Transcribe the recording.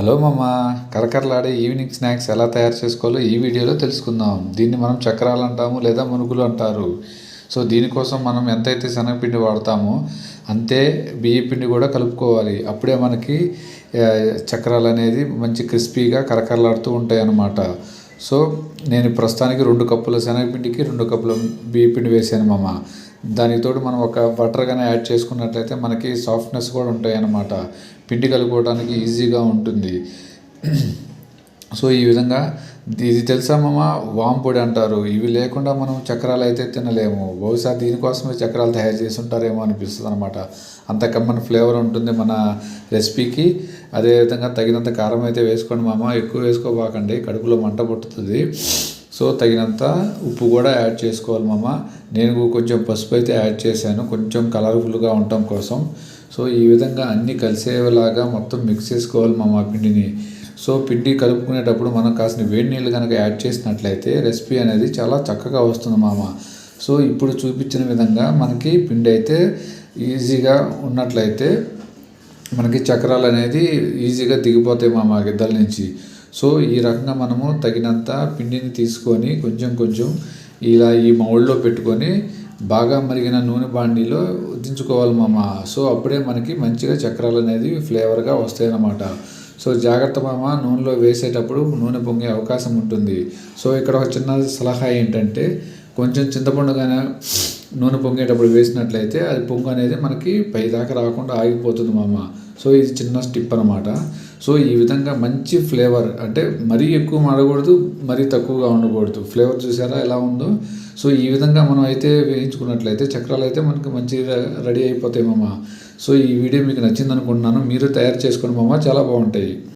Hello మామ. కరకరలాడే evening snacks ఎలా తయారు చేసుకోవాలో ఈ వీడియోలో తెలుసుకుందాం. దీన్ని మనం చక్రాలు అంటాము లేదా మునుగులు అంటారు. సో దీనికోసం మనం ఎంతైతే శనగపిండి వాడతామో అంతే బియ్య పిండి కూడా కలుపుకోవాలి. అప్పుడే మనకి చక్రాలు అనేది మంచి క్రిస్పీగా కరకరలాడుతూ ఉంటాయి అన్నమాట సో నేను ప్రస్తుతానికి రెండు కప్పుల శనగపిండికి రెండు కప్పుల బియ్య పిండి వేసాను మామ. దానికి తోడు మనం ఒక బటర్ కానీ యాడ్ చేసుకున్నట్లయితే మనకి సాఫ్ట్నెస్ కూడా ఉంటాయి అన్నమాట పిండి కలుపుకోవడానికి ఈజీగా ఉంటుంది. సో ఈ విధంగా ఇది తెలుసా మామ? వామ్ పొడి అంటారు. ఇవి లేకుండా మనం చక్రాలు అయితే తినలేము. బహుశా దీనికోసమే చక్రాలు తయారు చేసి ఉంటారేమో అనిపిస్తుంది అనమాట అంత కమ్మని ఫ్లేవర్ ఉంటుంది మన రెసిపీకి. అదేవిధంగా తగినంత కారం అయితే వేసుకోండి మామ. ఎక్కువ వేసుకోబాకండి. కడుపులో మంట పుట్టుతుంది. సో తగినంత ఉప్పు కూడా యాడ్ చేసుకోవాలి మామ. నేను కొంచెం పసుపు అయితే యాడ్ చేశాను. కొంచెం కలర్ఫుల్గా ఉండటం కోసం. సో ఈ విధంగా అన్నీ కలిసేలాగా మొత్తం మిక్స్ చేసుకోవాలి మామ పిండిని. సో పిండి కలుపుకునేటప్పుడు మనం కాసిన వేడి నీళ్ళు కనుక యాడ్ చేసినట్లయితే రెసిపీ అనేది చాలా చక్కగా వస్తుంది మామ. సో ఇప్పుడు చూపించిన విధంగా మనకి పిండి అయితే ఈజీగా ఉన్నట్లయితే మనకి చక్రాలు అనేది ఈజీగా దిగిపోతాయి మామ మా గిద్దల నుంచి. సో ఈ రకంగా మనము తగినంత పిండిని తీసుకొని కొంచెం కొంచెం ఇలా ఈ మౌళ్ళలో పెట్టుకొని బాగా మరిగిన నూనె బాండీలో దించుకోవాలి మామ. సో అప్పుడే మనకి మంచిగా చక్రాలు అనేది ఫ్లేవర్గా వస్తాయన్నమాట. సో జాగ్రత్త మామ నూనెలో వేసేటప్పుడు నూనె పొంగే అవకాశం ఉంటుంది. సో ఇక్కడ ఒక చిన్న సలహా ఏంటంటే కొంచెం చింతపండు కానీ నూనె పొంగేటప్పుడు వేసినట్లయితే అది పొంగు అనేది మనకి పైదాకా రాకుండా ఆగిపోతుంది మామ. సో ఇది చిన్న స్టిప్ అనమాట సో ఈ విధంగా మంచి ఫ్లేవర్ అంటే మరీ ఎక్కువ మాడకూడదు మరీ తక్కువగా ఉండకూడదు. ఫ్లేవర్ చూసారా ఎలా ఉందో? సో ఈ విధంగా మనం అయితే వేయించుకున్నట్లయితే చక్రాలు అయితే మనకి మంచిగా రెడీ అయిపోతాయి మామ. సో ఈ వీడియో మీకు నచ్చింది అనుకుంటున్నాను మీరు తయారు చేసుకోండి మామ చాలా బాగుంటాయి.